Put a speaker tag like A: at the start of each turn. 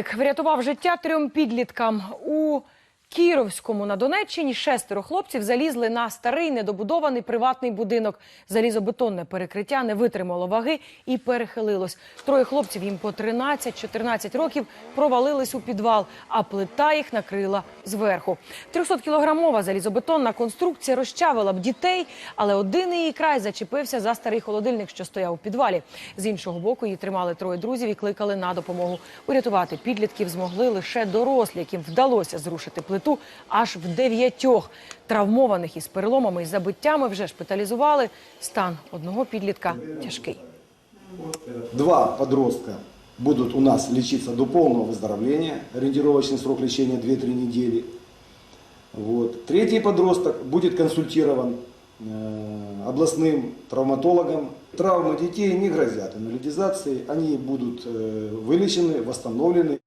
A: Рятувальник врятував життя трьом підліткам. У Кіровському на Донеччині. Шестеро хлопців залізли на старий недобудований приватний будинок. Залізобетонне перекриття не витримало ваги і перехилилось. Троє хлопців їм по 13-14 років провалились у підвал, а плита їх накрила зверху. 300-кілограмова залізобетонна конструкція розчавила б дітей, але один її край зачепився за старий холодильник, що стояв у підвалі. З іншого боку її тримали троє друзів і кликали на допомогу. Урятувати підлітків змогли лише дорослі, яким вдалося зрушити плиту аж в дев'ятьох. Травмованих із переломами і забиттями вже шпиталізували. Стан одного підлітка тяжкий.
B: Два подростка будут у нас лечиться до полного выздоровления. Ориентировочный срок лечения 2-3 недели. Вот. Третий подросток будет консультирован э, областным травматологом. Травмы детей не грозят инвалидизацией. Они будут э, вылечены, восстановлены.